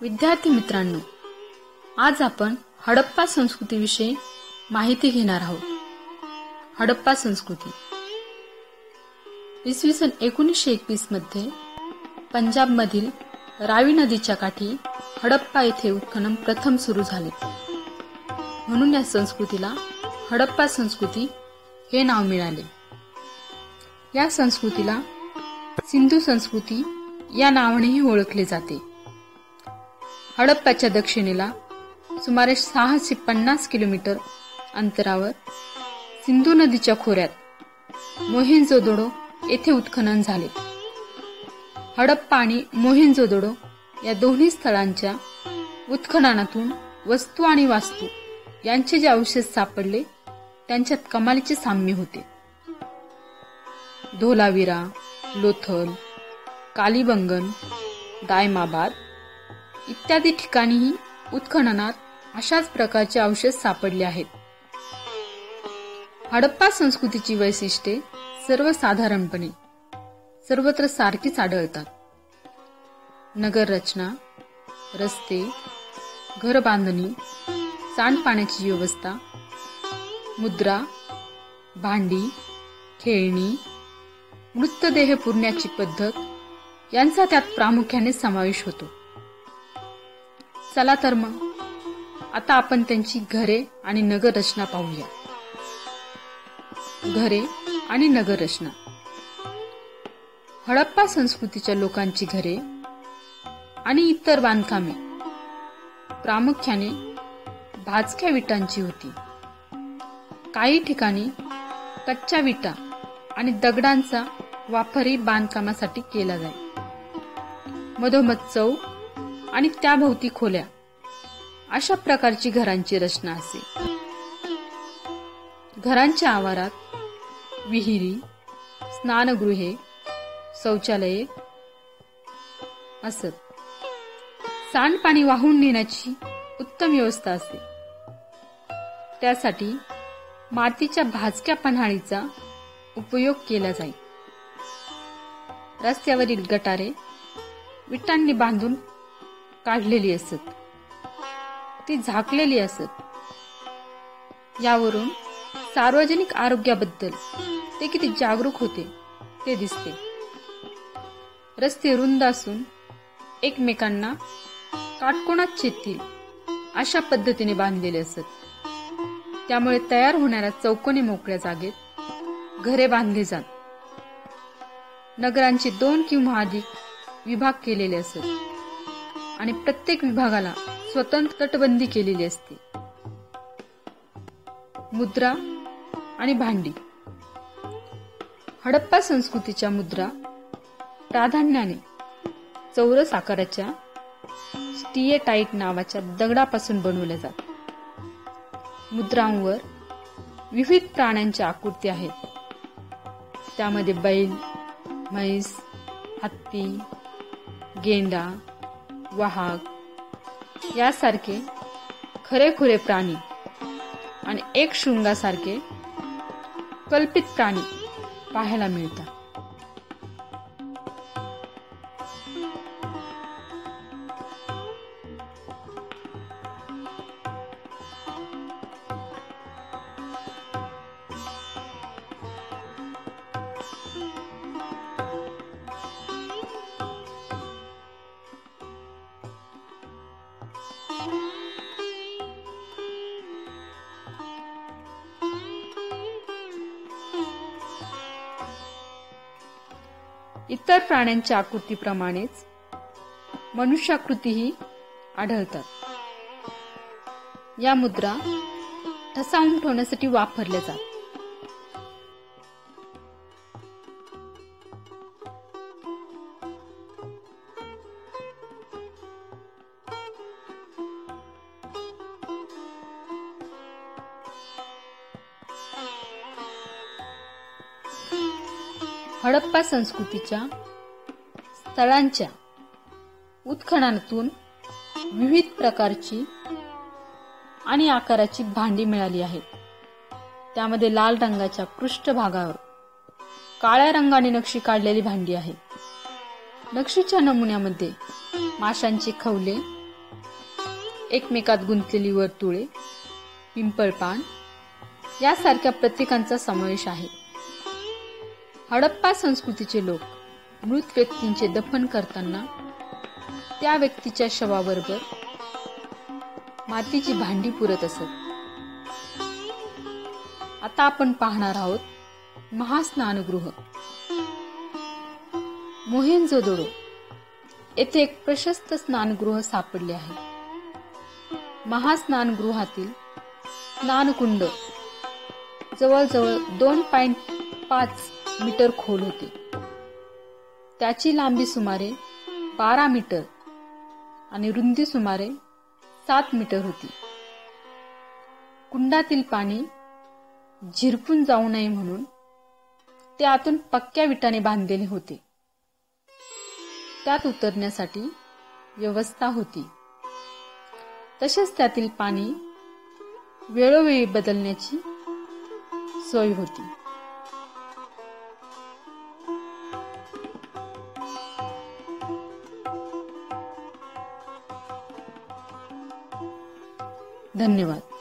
विद्यार्थी मित्रांनो आज आपण हडप्पा संस्कृतीविषयी माहिती घेणार आहोत. हडप्पा संस्कृती. इसवी सन एकोणीसशे एकवीसमध्ये पंजाबमधील रावी नदीच्या काठी हडप्पा येथे उत्खनन प्रथम सुरू झाले. म्हणून या संस्कृतीला हडप्पा संस्कृती हे नाव मिळाले. या संस्कृतीला सिंधू संस्कृती या नावानेही ओळखले जाते. हडप्पाच्या दक्षिणेला सुमारे सहाशे पन्नास किलोमीटर अंतरावर सिंधू नदीच्या खोऱ्यात मोहेंजोदोडो येथे उत्खनन झाले. हडप्पा आणि मोहेंजोदोडो या दोन्ही स्थळांच्या उत्खननातून वस्तू आणि वास्तू यांचे जे अवशेष सापडले त्यांच्यात कमालीचे साम्य होते. धोलावीरा लोथल कालीबंगन दायमाबाद इत्यादी ठिकाणीही उत्खननात अशाच प्रकारचे अवशेष सापडले आहेत. हडप्पा संस्कृतीची वैशिष्ट्ये सर्वसाधारणपणे सर्वत्र सारखीच आढळतात. नगररचना रस्ते घर बांधणी सांडपाण्याची व्यवस्था मुद्रा भांडी खेळणी मृतदेह पुरण्याची पद्धत यांचा त्यात प्रामुख्याने समावेश होतो. चला तर मग. आता आपण त्यांची घरे आणि नगर रचना पाहूया. घरे आणि नगररचना. हडप्पा संस्कृतीच्या लोकांची घरे आणि इतर बांधकामे. प्रामुख्याने भाजक्या विटांची होती. काही ठिकाणी कच्च्या विटा आणि दगडांचा वापरही बांधकामासाठी केला जाई. मधोमध चौक आणि त्याभोवती खोल्या. अशा प्रकारची घरांची रचना असे. घरांच्या आवारात विहिरी स्नानगृहे शौचालये असत. सांडपाणी वाहून नेण्याची उत्तम व्यवस्था असते त्यासाठी मातीच्या भाजक्या पन्हाळीचा उपयोग केला जाईल रस्त्यावरील गटारे विटांनी बांधून काढलेली असत. ती झाकलेली असत. यावरून सार्वजनिक आरोग्याबद्दल ते किती जागरूक होते ते दिसते. रस्ते रुंद असून एकमेकांना काटकोणात छेदतील अशा पद्धतीने बांधलेले असत. त्यामुळे तयार होणाऱ्या चौकोनी मोकळ्या जागेत घरे बांधली जात. नगरांचे दोन किंवा अधिक विभाग केलेले असत. आणि प्रत्येक विभागाला स्वतंत्र तटबंदी केलेली असते. मुद्रा आणि भांडी. हडप्पा संस्कृतीच्या मुद्रा प्राधान्याने चौरस आकाराच्या स्टिएटाईट नावाच्या दगडापासून बनवल्या जातात. मुद्रांवर विविध प्राण्यांच्या आकृती आहेत. त्यामध्ये बैल म्हैस हत्ती गेंडा वाहक यासारखे खरेखुरे प्राणी आणि एक शृंगासारखे कल्पित प्राणी पाहायला मिळतात. इतर प्राण्यांच्या आकृतीप्रमाणेच मनुष्याकृतीही आढळतात. या मुद्रा ठसावून ठेवण्यासाठी वापरल्या जातात. हडप्पा संस्कृतीच्या स्थळांच्या उत्खननातून विविध प्रकारची आणि आकाराची भांडी मिळाली आहेत. त्यामध्ये लाल रंगाच्या पृष्ठभागावर काळ्या रंगाने नक्षी काढलेली भांडी आहे नक्षीच्या नमुन्यामध्ये माशांचे खवले एकमेकात गुंतलेली वर्तुळे पिंपळपान यासारख्या प्रत्येकांचा समावेश आहे. हडप्पा संस्कृतीचे लोक मृत व्यक्तींचे दफन करताना त्या व्यक्तीच्या शवाबरोबर मातीची भांडी पुरत असत. आता आपण पाहणार आहोत महास्नानगृह. मोहेंजोदडो येथे एक प्रशस्त स्नानगृह सापडले आहे. महास्नानगृहातील स्नानकुंड जवळजवळ दोन पॉईंट पाच मीटर खोल होते. त्याची लांबी सुमारे बारा मीटर आणि रुंदी सुमारे सात मीटर होती. कुंडातील पाणी झिरपून जाऊ नये म्हणून ते आतून पक्क्या विटाने बांधलेले होते. त्यात उतरण्यासाठी व्यवस्था होती. तसेच त्यातील पाणी वेळोवेळी बदलण्याची सोय होती. धन्यवाद.